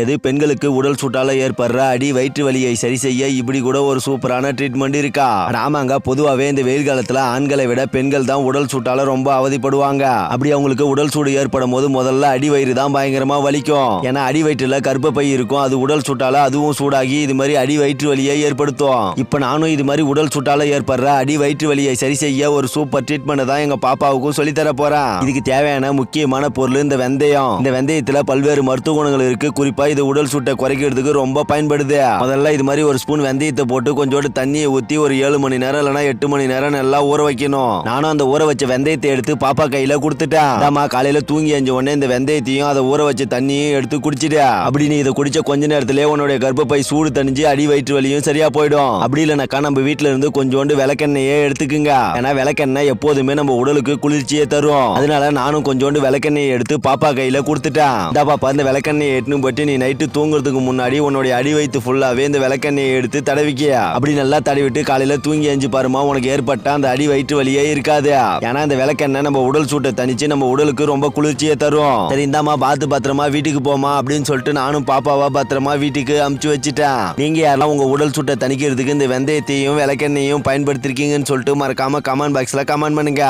எது பெண்களுக்கு உடல் சூட்டால ஏற்படுற அடி வயிற்று வலியை சரி செய்ய இப்படி கூட ஒரு சூப்பரான ட்ரீட்மெண்ட் இருக்கா? ஆமாங்க பொதுவாகவே இந்த வெயில் காலத்துல ஆண்களை விட பெண்கள் தான் உடல் சூட்டால ரொம்ப அவதிப்படுவாங்க. அப்படி அவங்களுக்கு உடல் சூடு ஏற்படும் போது முதல்ல அடி வயிறு தான் பயங்கரமா வலிக்கும். ஏன்னா அடி வயிற்றுல கர்ப்பப்பை இருக்கும். அது உடல் சூட்டால அதுவும் சூடாகி இது மாதிரி அடி வயிற்று வலியை ஏற்படுத்தும். இப்ப நானும் இது மாதிரி உடல் சூட்டால ஏற்படுற அடி வயிற்று வலியை சரி செய்ய ஒரு சூப்பர் ட்ரீட்மெண்ட் தான் எங்க பாப்பாவுக்கும் சொல்லி தர போறேன். இதுக்கு தேவையான முக்கியமான பொருள் இந்த வெந்தயம். இந்த வெந்தயத்துல பல்வேறு மருத்துவ குணங்கள் இருக்கு. குறிப்பா இது உடல் சூட்டை குறைக்கிறதுக்கு ரொம்ப பயன்படுது. முதல்ல இது மாதிரி ஒரு ஸ்பூன் வெந்தயத்தை போட்டு கொஞ்சோண்டு தண்ணியை ஊத்தி ஒரு ஏழு மணி நேரம் இல்லைன்னா எட்டு மணி நேரம் நல்லா ஊற வைக்கணும். நானும் அந்த ஊற வச்ச வெந்தயத்தை எடுத்து பாப்பா கையில கொடுத்துட்டேன். அதாம்மா காலையில தூங்கி எஞ்ச உடனே இந்த வெந்தயத்தையும் அதை ஊற வச்ச தண்ணியும் எடுத்து குடிச்சிட்டு அப்படி நீ இதை குடிச்ச கொஞ்ச நேரத்திலே உன்னுடைய கர்ப்பப்பை சூடு தணிஞ்சு அடி வயிற்று வலியும் சரியா போயிடும். அப்படி இல்லைனாக்கா நம்ம வீட்ல இருந்து கொஞ்சோண்டு விளக்கெண்ணெயே எடுத்துக்குங்க. ஏன்னா விளக்கெண்ணெய் எப்போதுமே நம்ம உடலுக்கு குளிர்ச்சியை தரும். அதனால நானும் கொஞ்சோண்டு விளக்கெண்ணெயை எடுத்து பாப்பா கையில கொடுத்துட்டேன். இந்த பாப்பா இந்த விளக்கெண்ணெய் எட்டுன்னு போட்டு நீ நைட்டு தூங்குறதுக்கு முன்னாடி உன்னுடைய அடி வயிற்று ஃபுல்லாவே இந்த விளக்கெண்ணெயை எடுத்து தடவிக்க அப்படி நல்லா தடவிட்டு காலையில தூங்கி அஞ்சு பாருமா உனக்கு ஏற்பட்ட அந்த அடி வயிற்று வழியே இருக்காது. ஏன்னா இந்த விளக்கெண்ணெய் நம்ம உடல் சூட்டை தணிச்சு நம்ம உடலுக்கு ரொம்ப குளிர்ச்சியை தரும். சரி இந்தாம்மா பார்த்து பத்திரமா வீட்டுக்கு போமா அப்படின்னு சொல்லிட்டு நானும் பாப்பாவா பத்திரமா வீட்டுக்கு அமுச்சு வச்சுட்டேன். நீங்க யாரெல்லாம் உங்க உடல் சூட்டை தணிக்கிறதுக்கு இந்த வெந்தயத்தையும் விளக்கெண்ணையும் பயன்படுத்திருக்கீங்கன்னு சொல்லிட்டு மறக்காம கமெண்ட் பாக்ஸ்ல கமெண்ட் பண்ணுங்க.